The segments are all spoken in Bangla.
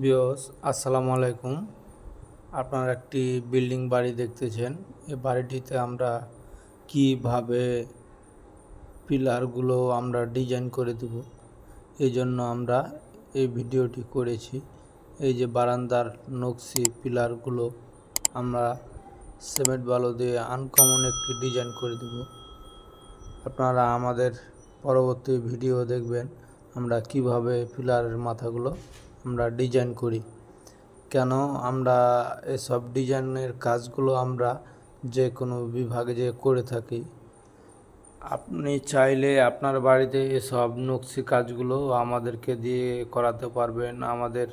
বিয়স আসসালামু আলাইকুম। আপনারা একটি বিল্ডিং বাড়ি দেখতেছেন। এই বাড়িটিতে আমরা কীভাবে পিলারগুলো আমরা ডিজাইন করে দেব এই জন্য আমরা এই ভিডিওটি করেছি। এই যে বারান্দার নকশি পিলারগুলো আমরা সিমেন্ট বালু দিয়ে আনকমন একটি ডিজাইন করে দেব। আপনারা আমাদের পরবর্তী ভিডিও দেখবেন, আমরা কীভাবে পিলারের মাথাগুলো আমরা ডিজাইন করি। কেন আমরা এসব ডিজাইনের কাজগুলো আমরা যে কোনো বিভাগে যে করে থাকি, আপনি চাইলে আপনার বাড়িতে এসব নকশি কাজগুলো আমাদেরকে দিয়ে করাতে পারবেন। আমাদের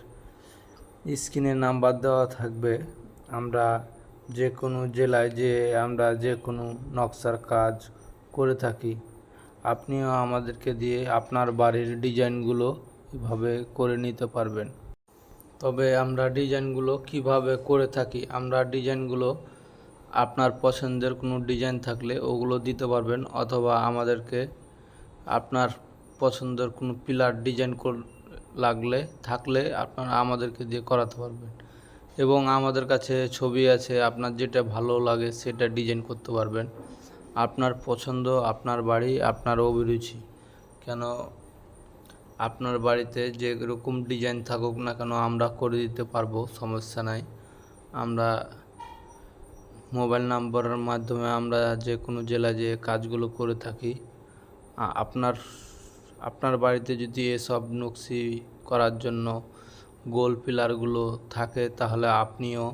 স্ক্রিনে নাম্বার দেওয়া থাকবে। আমরা যে কোনো জেলায় যে আমরা যে কোনো নকশার কাজ করে থাকি। আপনিও আমাদেরকে দিয়ে আপনার বাড়ির ডিজাইনগুলো এভাবে করে নিতে পারবেন। তবে আমরা ডিজাইনগুলো কীভাবে করে থাকি, আমরা ডিজাইনগুলো আপনার পছন্দের কোনো ডিজাইন থাকলে ওগুলো দিতে পারবেন, অথবা আমাদেরকে আপনার পছন্দের কোনো পিলার ডিজাইন লাগলে, থাকলে আপনারা আমাদেরকে দিয়ে করাতে পারবেন। এবং আমাদের কাছে ছবি আছে, আপনার যেটা ভালো লাগে সেটা ডিজাইন করতে পারবেন। আপনার পছন্দ, আপনার বাড়ি, আপনার অভিরুচি। কেন আপনার বাড়িতে যে রকম ডিজাইন থাকুক না কেন আমরা করে দিতে পারব, সমস্যা নাই। আমরা মোবাইল নাম্বারের মাধ্যমে আমরা যে কোনো জেলায় যে কাজগুলো করে থাকি আপনার আপনার বাড়িতে যদি এসব নকশি করার জন্য গোল পিলারগুলো থাকে, তাহলে আপনিও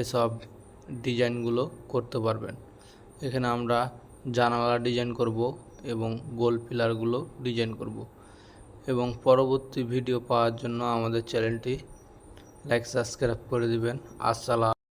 এসব ডিজাইনগুলো করতে পারবেন। এখানে আমরা জানালা ডিজাইন করব এবং গোল পিলারগুলো ডিজাইন করব। এবং পরবর্তী ভিডিও পাওয়ার জন্য আমাদের চ্যানেলটি লাইক সাবস্ক্রাইব করে দিবেন। আসসালাম।